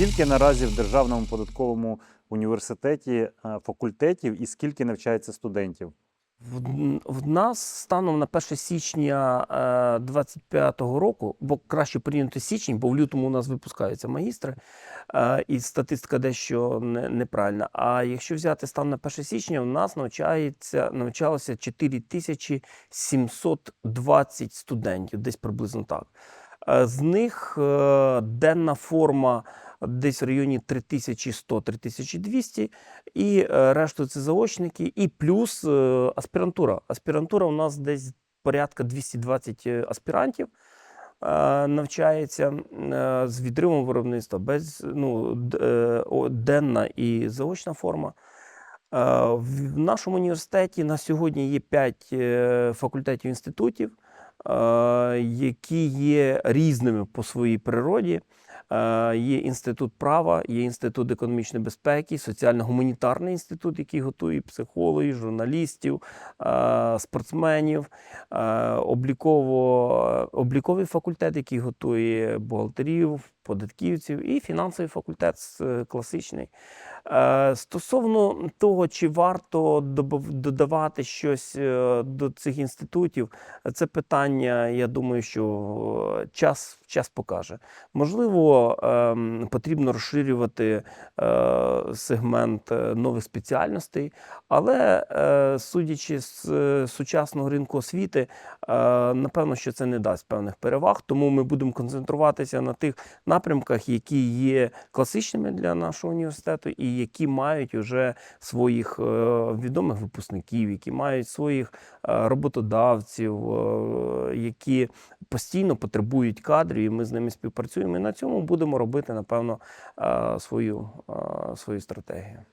Скільки наразі в Державному податковому університеті е, факультетів і скільки навчається студентів? В, в нас станом на 1 січня 25-го року, бо краще прийняти січень, бо в лютому у нас випускаються магістри, е, і статистика дещо не, неправильна. А якщо взяти стан на 1 січня, у нас навчається, навчалося 4720 студентів, десь приблизно так. Е, З них е, денна форма десь в районі 3100-3200, і е, решту це заочники, і плюс е, аспірантура. Аспірантура у нас десь порядка 220 аспірантів е, навчається е, з відривом виробництва, без ну, денна і заочна форма. В нашому університеті на сьогодні є 5 факультетів інститутів, які є різними по своїй природі. Е, Є інститут права, є інститут економічної безпеки, соціально-гуманітарний інститут, який готує психологів, журналістів, е, спортсменів, е, обліковий факультет, який готує бухгалтерів, податківців, і фінансовий факультет класичний. Стосовно того, чи варто додавати щось до цих інститутів, це питання, я думаю, що час, час покаже. Можливо, ем, потрібно розширювати е, сегмент е, нових спеціальностей, але е, судячи з сучасного ринку освіти, напевно, що це не дасть певних переваг. Тому ми будемо концентруватися на тих напрямках, які є класичними для нашого університету, і які мають вже своїх відомих випускників, які мають своїх роботодавців, які постійно потребують кадрів, і ми з ними співпрацюємо. І на цьому будемо робити, напевно, е, свою, е, свою стратегію.